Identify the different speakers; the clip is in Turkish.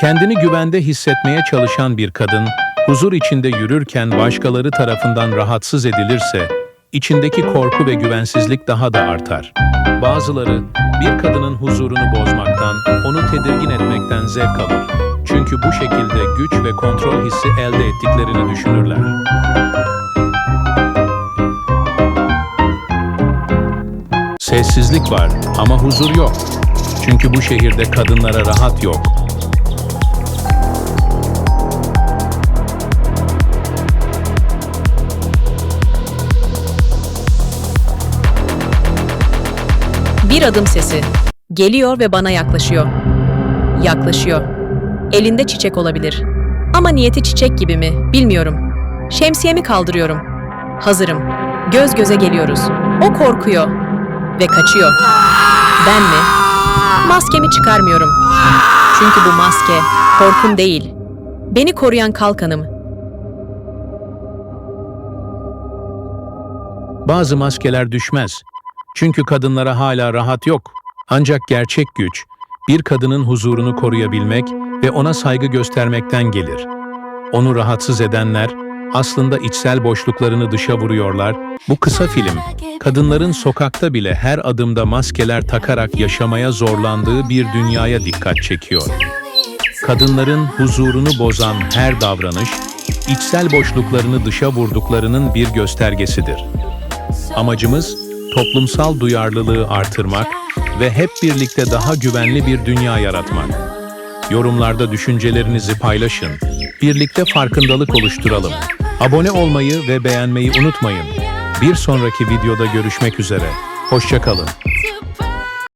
Speaker 1: Kendini güvende hissetmeye çalışan bir kadın, huzur içinde yürürken başkaları tarafından rahatsız edilirse, içindeki korku ve güvensizlik daha da artar. Bazıları, bir kadının huzurunu bozmaktan, onu tedirgin etmekten zevk alır. Çünkü bu şekilde güç ve kontrol hissi elde ettiklerini düşünürler. Sessizlik var ama huzur yok. Çünkü bu şehirde kadınlara rahat yok.
Speaker 2: Bir adım sesi. Geliyor ve bana yaklaşıyor. Yaklaşıyor. Elinde çiçek olabilir. Ama niyeti çiçek gibi mi bilmiyorum. Şemsiyemi kaldırıyorum. Hazırım. Göz göze geliyoruz. O korkuyor ve kaçıyor. Ben mi? Maskemi çıkarmıyorum. Çünkü bu maske korkum değil. Beni koruyan kalkanım.
Speaker 1: Bazı maskeler düşmez. Çünkü kadınlara hala rahat yok. Ancak gerçek güç, bir kadının huzurunu koruyabilmek ve ona saygı göstermekten gelir. Onu rahatsız edenler, aslında içsel boşluklarını dışa vuruyorlar. Bu kısa film, kadınların sokakta bile her adımda maskeler takarak yaşamaya zorlandığı bir dünyaya dikkat çekiyor. Kadınların huzurunu bozan her davranış, içsel boşluklarını dışa vurduklarının bir göstergesidir. Amacımız toplumsal duyarlılığı artırmak ve hep birlikte daha güvenli bir dünya yaratmak. Yorumlarda düşüncelerinizi paylaşın. Birlikte farkındalık oluşturalım. Abone olmayı ve beğenmeyi unutmayın. Bir sonraki videoda görüşmek üzere. Hoşçakalın.